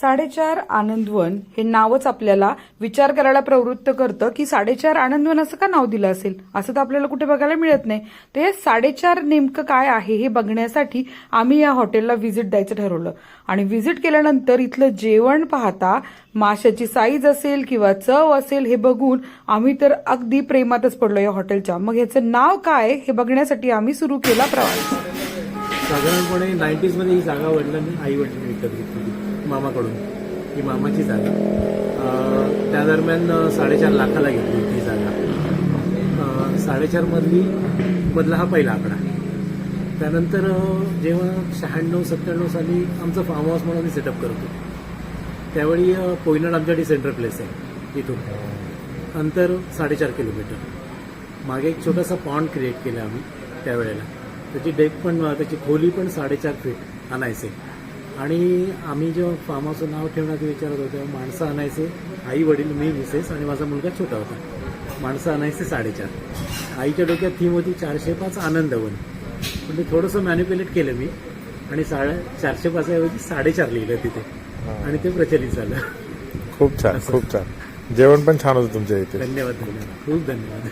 साडेचार आनंदवन हे नावच आपल्याला विचार करायला प्रवृत्त करतं की साडेचार आनंदवन असं का नाव दिलं असेल? असं तर आपल्याला कुठे बघायला मिळत नाही. ते साडेचार नेमकं काय आहे हे बघण्यासाठी आम्ही या हॉटेलला व्हिजिट द्यायचं ठरवलं. आणि व्हिजिट केल्यानंतर इथलं जेवण पाहता माशाची साईज असेल किंवा चव असेल हे बघून आम्ही तर अगदी प्रेमातच पडलो या हॉटेलच्या. मग ह्याचं नाव काय हे बघण्यासाठी आम्ही सुरू केला प्रवास. साधारणपणे नाईन्टीजमध्ये ही जागा वडिलांनी आई वडिलांनी विकत घेतली मामाकडून ही मामाची जागा. त्या दरम्यान साडेचार लाखाला घेतली ती जागा. साडेचारमधली मधला हा पहिला आकडा. त्यानंतर जेव्हा शहाण्णव सत्त्याण्णव साली आमचं फार्म हाऊस म्हणून आम्ही सेटअप करतो त्यावेळी कोयनाड आमच्यासाठी सेंटर प्लेस आहे इथून. अंतर साडेचार किलोमीटर. मागे एक छोटासा पॉन्ड क्रिएट केला आम्ही त्यावेळेला. त्याची डेक पण त्याची खोली पण साडेचार फीट आणायचे आणि आम्ही जेव्हा फार्म हाऊसचं नाव ठेवण्याचं विचारत होतो तेव्हा माणसं आणायचे. आई वडील मी मिसेस आणि माझा मुलगा छोटा होता. माणसं आणायचे साडेचार. आईच्या डोक्यात थीम होती चारशे पाच आनंदवन. पण ते थोडंसं मॅन्युप्युलेट केलं मी. आणि साडे चारशे पाच ऐवजी साडेचार लिहिलं तिथे. आणि ते प्रचलित झालं. खूप छान खूप छान. जेवण पण छान होतं तुमच्या इथे. धन्यवाद धन्यवाद. खूप धन्यवाद.